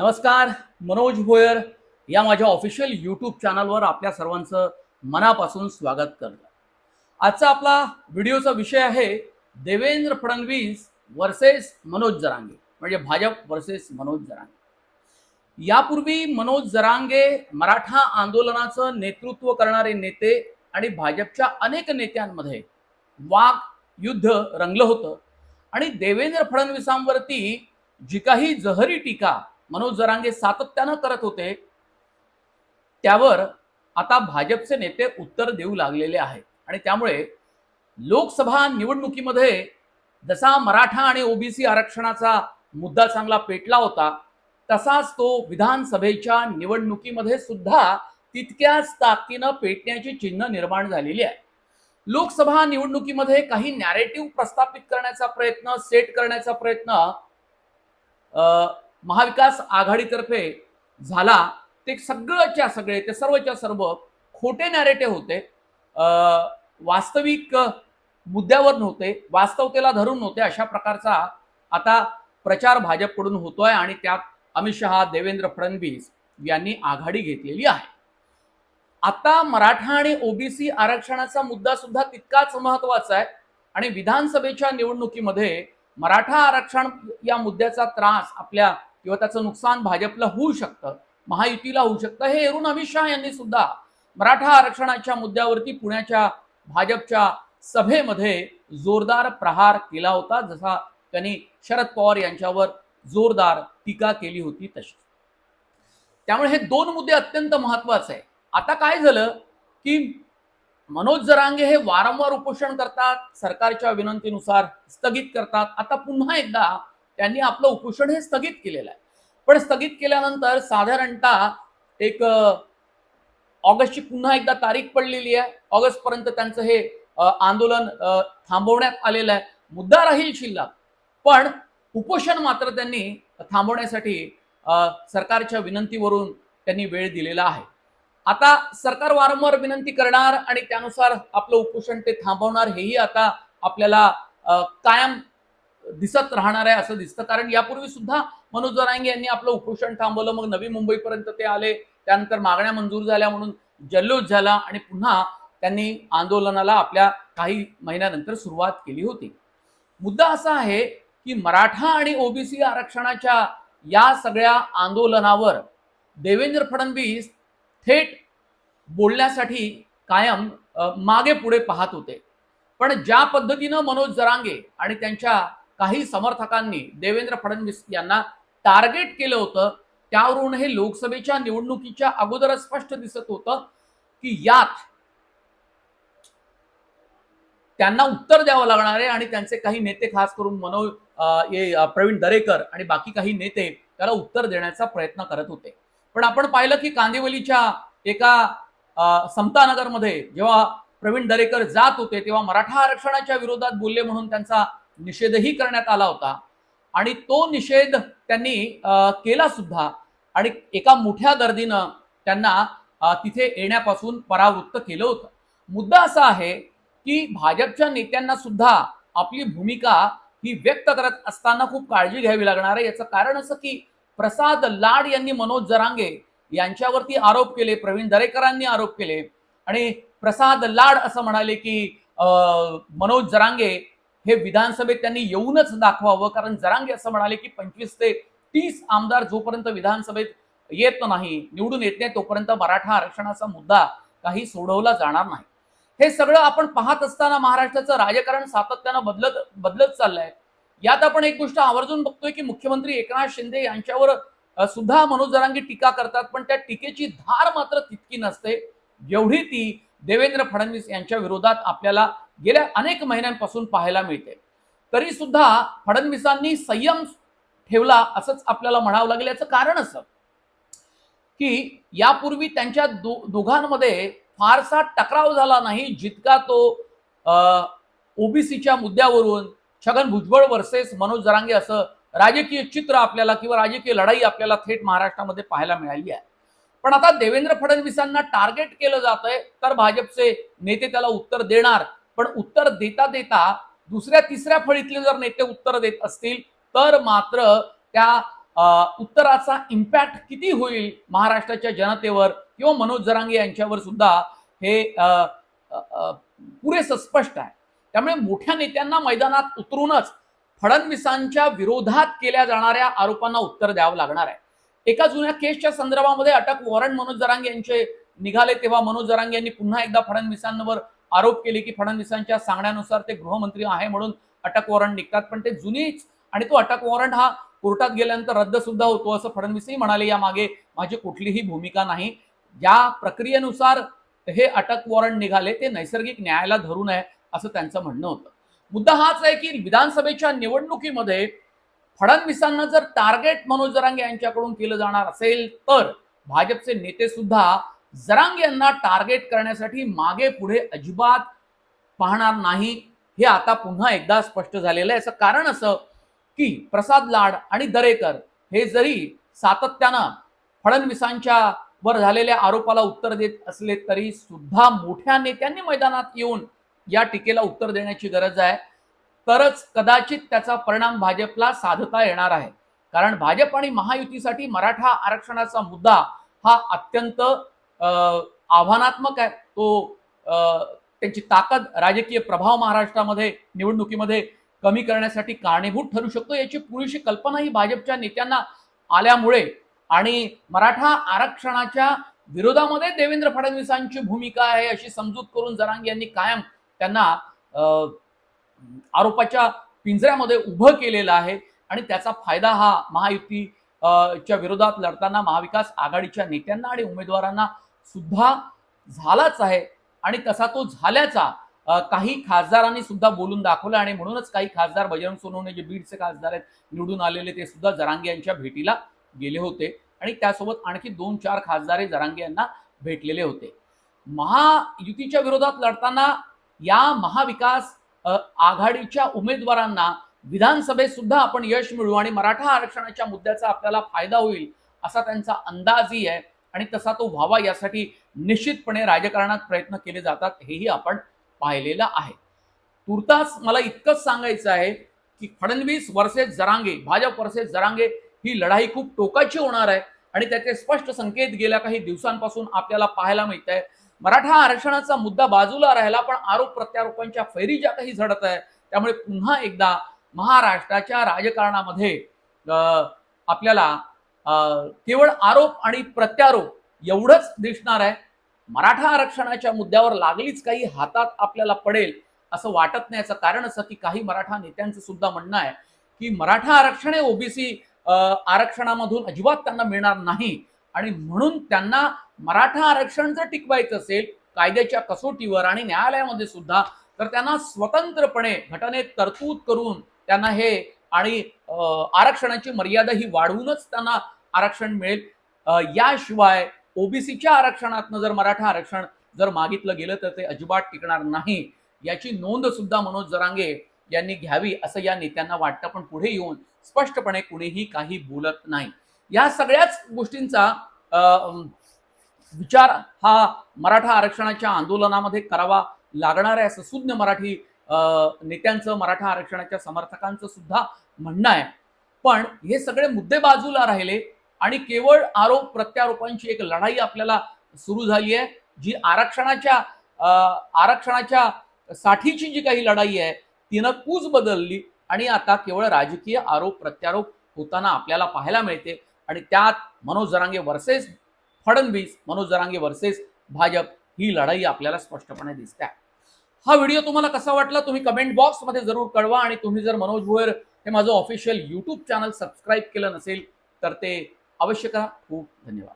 नमस्कार मनोज भोयर या माझ्या ऑफिशियल यूट्यूब चॅनलवर आपल्या सर्वांचं मनापासून स्वागत करतो. आजचा आपला व्हिडिओचा विषय आहे देवेंद्र फडणवीस वर्सेस मनोज जरांगे म्हणजे भाजप वर्सेस मनोज जरांगे. यापूर्वी मनोज जरांगे मराठा आंदोलनाचं नेतृत्व करणारे नेते आणि भाजपच्या अनेक नेत्यांमध्ये वाघ युद्ध रंगलं होतं. आणि देवेंद्र फडणवीसांवरती जी काही जहरी टीका मनोज जरांगे सातत्यानं करत होते त्यावर आता भाजपचे नेते उत्तर देऊ लागलेले आहेत. आणि त्यामुळे लोकसभा निवडणुकीमध्ये जसा मराठा आणि ओबीसी आरक्षणाचा मुद्दा चांगला पेटला होता तसाच तो विधानसभेच्या निवडणुकीमध्ये सुद्धा तितक्याच ताकदीनं पेटण्याची चिन्ह निर्माण झालेली आहे. लोकसभा निवडणुकीमध्ये काही नॅरेटिव्ह प्रस्थापित करण्याचा प्रयत्न सेट करण्याचा प्रयत्न महाविकास आघाडीतर्फे झाला. ते सगळंच्या सगळे ते सर्वच्या सर्व खोटे नॅरेटिव्ह होते. वास्तविक मुद्द्यावर नव्हते वास्तवतेला धरून नव्हते. अशा प्रकारचा आता प्रचार भाजपकडून होतोय आणि त्यात अमित शहा देवेंद्र फडणवीस यांनी आघाडी घेतलेली आहे. आता मराठा आणि ओबीसी आरक्षणाचा मुद्दा सुद्धा तितकाच महत्त्वाचा आहे. आणि विधानसभेच्या निवडणुकीमध्ये मराठा आरक्षण या मुद्द्याचा त्रास आपल्या किंवा त्याचं नुकसान भाजपला होऊ शकतं महायुतीला होऊ शकतं. हे एरून अमित शहा यांनी सुद्धा मराठा आरक्षणाच्या मुद्द्यावरती पुण्याच्या भाजपच्या सभेमध्ये जोरदार प्रहार केला होता जसा त्यांनी शरद पवार यांच्यावर जोरदार टीका केली होती तशी. त्यामुळे हे दोन मुद्दे अत्यंत महत्त्वाचे आहे आता काय झालं की मनोज जरांगे हे वारंवार उपोषण करतात सरकारच्या विनंतीनुसार स्थगित करतात. आता पुन्हा एकदा त्यांनी आपलं उपोषण हे स्थगित केलेलं आहे. पण स्थगित केल्यानंतर साधारणतः एक ऑगस्टची पुन्हा एकदा तारीख पडलेली आहे. ऑगस्ट पर्यंत त्यांचं हे आंदोलन थांबवण्यात आलेलं आहे. मुद्दा राहील शिल्लक. पण उपोषण मात्र त्यांनी थांबवण्यासाठी सरकारच्या विनंतीवरून त्यांनी वेळ दिलेला आहे. आता सरकार वारंवार विनंती करणार आणि त्यानुसार आपलं उपोषण ते थांबवणार हेही आता आपल्याला कायम दिसत राहणार आहे असं दिसतं. कारण यापूर्वी सुद्धा मनोज जरांगे यांनी आपलं उपोषण थांबवलं मग नवी मुंबईपर्यंत ते आले. त्यानंतर मागण्या मंजूर झाल्या म्हणून जल्लोष झाला आणि पुन्हा त्यांनी आंदोलनाला आपल्या काही महिन्यानंतर सुरुवात केली होती. मुद्दा असा आहे की मराठा आणि ओबीसी आरक्षणाच्या या सगळ्या आंदोलनावर देवेंद्र फडणवीस थेट बोलण्यासाठी कायम मागे पुढे पाहत होते. पण ज्या पद्धतीनं मनोज जरांगे आणि त्यांच्या काही समर्थकांनी देवेंद्र फडणवीस यांना टार्गेट केलं होतं. त्यावरून हे लोकसभेच्या निवडणुकीच्या अगोदरच स्पष्ट दिसत होतं की यात त्यांना उत्तर द्यावं लागणार आहे आणि त्यांचे काही नेते खास करून मनोज प्रवीण दरेकर आणि बाकी काही नेते त्याला उत्तर देण्याचा प्रयत्न करत होते. पण आपण पाहिलं की कांदिवलीच्या एका समतानगरमध्ये जेव्हा प्रवीण दरेकर जात होते तेव्हा मराठा आरक्षणाच्या विरोधात बोलले म्हणून त्यांचा निषेधही करण्यात आला होता. आणि तो निषेध त्यांनी केला सुद्धा. आणि एका मोठ्या गर्दीनं त्यांना तिथे येण्यापासून परावृत्त केलं होतं. मुद्दा असा आहे की भाजपच्या नेत्यांना सुद्धा आपली भूमिका ही व्यक्त करत असताना खूप काळजी घ्यावी लागणार आहे. याचं कारण असं की प्रसाद लाड यांनी मनोज जरांगे यांच्यावरती आरोप केले प्रवीण दरेकरांनी आरोप केले. आणि प्रसाद लाड असं म्हणाले की अं, मनोज जरांगे हे विधानसभेत त्यांनी येऊनच दाखवावं कारण जरांगे असं म्हणाले की पंचवीस ते तीस आमदार जोपर्यंत विधानसभेत येत नाही निवडून येत नाही तोपर्यंत मराठा आरक्षणाचा मुद्दा काही सोडवला जाणार नाही. हे सगळं आपण पाहत असताना महाराष्ट्राचं राजकारण सातत्यानं बदलत बदलत चाललंय. यात आपण एक गोष्ट आवर्जून बघतोय की मुख्यमंत्री एकनाथ शिंदे यांच्यावर सुद्धा मनोज जरांगी टीका करतात पण त्या टीकेची धार मात्र तितकी नसते. जेवढी ती देवेंद्र फडणवीस यांच्या विरोधात आपल्याला गेल्या अनेक महिन्यांपासून पाहायला मिळते. तरी सुद्धा फडणवीसांनी संयम ठेवला असंच आपल्याला म्हणावं लागेल. याचं कारण असं की यापूर्वी त्यांच्या दो दोघांमध्ये फारसा टकराव झाला नाही जितका तो ओबीसीच्या मुद्द्यावरून छगन भुजबळ वर्सेस मनोज जरांगे असं राजकीय चित्र आपल्याला किंवा राजकीय लढाई आपल्याला थेट महाराष्ट्रामध्ये पाहायला मिळाली आहे. पण आता देवेंद्र फडणवीसांना टार्गेट केलं जात आहे तर भाजपचे नेते त्याला उत्तर देणार. पण उत्तर देता देता दुसऱ्या तिसऱ्या फळीतले जर नेते उत्तर देत असतील तर मात्र त्या उत्तराचा इम्पॅक्ट किती होईल महाराष्ट्राच्या जनतेवर किंवा मनोज जरांगे यांच्यावर सुद्धा हे अ, पुरेसं स्पष्ट आहे. त्यामुळे मोठ्या नेत्यांना मैदानात उतरूनच फडणवीसांच्या विरोधात केल्या जाणाऱ्या आरोपांना उत्तर द्यावं लागणार आहे. एका जुन्या केसच्या संदर्भामध्ये अटक वॉरंट मनोज जरांगे यांचे निघाले तेव्हा मनोज जरांगे यांनी पुन्हा एकदा फडणवीसांवर आरोप केले की फडणवीसांच्या सांगण्यानुसार ते गृहमंत्री आहे म्हणून अटक वॉरंट निघतात. पण ते जुनीच आणि तो अटक वॉरंट हा कोर्टात गेल्यानंतर रद्द सुद्धा होतो असं फडणवीसही म्हणाले. या मागे माझी कुठलीही भूमिका नाही. ज्या प्रक्रियेनुसार हे अटक वॉरंट निघाले. ते नैसर्गिक न्यायाला धरून आहे असं त्यांचं म्हणणं होतं. मुद्दा हाच आहे की विधानसभेच्या निवडणुकीमध्ये फडणवीसांना जर टार्गेट मनोज जरांगे यांच्याकडून केलं जाणार असेल तर भाजपचे नेते सुद्धा जरांग यांना टार्गेट करण्यासाठी मागे पुढे अजिबात पाहणार नाही हे आता पुन्हा एकदा स्पष्ट झालेलं आहे. याचं कारण असं की प्रसाद लाड आणि दरेकर हे जरी सातत्यानं फडणवीसांच्या वर झालेल्या आरोपाला उत्तर देत असले तरी सुद्धा मोठ्या नेत्यांनी मैदानात येऊन या टीकेला उत्तर देण्याची गरज आहे. तरच कदाचित त्याचा परिणाम भाजपला साधता येणार आहे. कारण भाजप आणि महायुतीसाठी मराठा आरक्षणाचा मुद्दा हा अत्यंत आव्हानात्मक आहे. तो त्यांची ताकद राजकीय प्रभाव महाराष्ट्रामध्ये निवडणुकीमध्ये कमी करण्यासाठी कारणीभूत ठरू शकतो याची पुरेशी कल्पना ही भाजपच्या नेत्यांना आल्यामुळे. आणि मराठा आरक्षणाच्या विरोधामध्ये देवेंद्र फडणवीसांची भूमिका आहे अशी समजूत करून जरांग यांनी कायम त्यांना आरोपाच्या पिंजऱ्यामध्ये उभं केलेलं आहे. आणि त्याचा फायदा हा महायुती च्या विरोधात लढताना महाविकास आघाडीच्या नेत्यांना आणि उमेदवारांना सुद्धा झालाच आहे. आणि तसा तो झाल्याचा काही खासदारांनी सुद्धा बोलून दाखवलं आणि म्हणूनच काही खासदार बजरंग सोनवणे जे बीडचे खासदार आहेत निवडून आलेले ते सुद्धा जरांगे यांच्या भेटीला गेले होते. आणि त्यासोबत आणखी दोन चार खासदार जरांगे यांना भेटलेले होते. महायुतीच्या विरोधात लढताना या महाविकास आघाडीच्या उमेदवारांना विधानसभेत सुद्धा आपण यश मिळू आणि मराठा आरक्षणाच्या मुद्द्याचा आपल्याला फायदा होईल असा त्यांचा अंदाजही आहे. आणि तसा तो व्हावा यासाठी निश्चितपणे राजकारणात प्रयत्न केले जातात हेही आपण पाहिलेलं आहे. तुर्तास मला इतकंच सांगायचं आहे की फडणवीस वर्सेस जरांगे भाजप वर्सेस जरांगे ही लढाई खूप टोकाची होणार आहे आणि त्याचे स्पष्ट संकेत गेल्या काही दिवसांपासून आपल्याला पाहायला मिळत आहे मराठा आरक्षणाचा मुद्दा बाजूला राहिला पण आरोप प्रत्यारोपांच्या फैरी ज्या काही झडत आहे. त्यामुळे पुन्हा एकदा महाराष्ट्राच्या राजकारणामध्ये आपल्याला केवळ आरोप आणि प्रत्यारोप एवढंच दिसणार आहे. मराठा आरक्षणाच्या मुद्द्यावर लागलीच काही हातात आपल्याला पडेल असं वाटत नाही. याचं कारण असं की काही मराठा नेत्यांचं सुद्धा म्हणणं आहे की मराठा आरक्षण हे ओबीसी आरक्षणामधून अजिबात त्यांना मिळणार नाही. आणि म्हणून त्यांना मराठा आरक्षण जर टिकवायचं असेल कायद्याच्या कसोटीवर आणि न्यायालयामध्ये सुद्धा तर त्यांना स्वतंत्रपणे घटनेत तरतूद करून त्यांना हे आणि आरक्षणाची मर्यादा ही वाढवूनच त्यांना आरक्षण मिळेल. याशिवाय ओबीसीच्या आरक्षणातनं जर मराठा आरक्षण जर मागितलं गेलं तर ते अजिबात टिकणार नाही. याची नोंद सुद्धा मनोज जरांगे यांनी घ्यावी असं या नेत्यांना वाटतं पण पुढे येऊन स्पष्टपणे कुणीही काही बोलत नाही. या सगळ्याच गोष्टींचा विचार हा मराठा आरक्षणाच्या आंदोलनामध्ये करावा लागणार आहे असं सुज्ञ मराठी नेत्यांचं मराठा आरक्षणाच्या समर्थकांचं सुद्धा म्हणणं आहे पण हे सगळे मुद्दे बाजूला राहिले आणि केवळ आरोप प्रत्यारोपांची एक लढाई आपल्याला सुरू झाली आहे जी आरक्षणाच्या आरक्षणाच्या साठीची जी काही लढाई आहे तिनं कूच बदलली आणि आता केवळ राजकीय आरोप प्रत्यारोप होताना आपल्याला पाहायला मिळते आणि त्यात मनोज जरांगे वर्सेस फडणवीस मनोज जरांगे वर्सेस भाजप ही लढाई आपल्याला स्पष्टपणे दिसते आहे. हा व्हिडिओ तुम्हाला कसा वाटला तुम्ही कमेंट बॉक्समध्ये जरूर कळवा आणि तुम्ही जर मनोज भोयर हे माझं ऑफिशियल यूट्यूब चॅनल सबस्क्राईब केलं नसेल तर ते अवश्य करा. खूप धन्यवाद.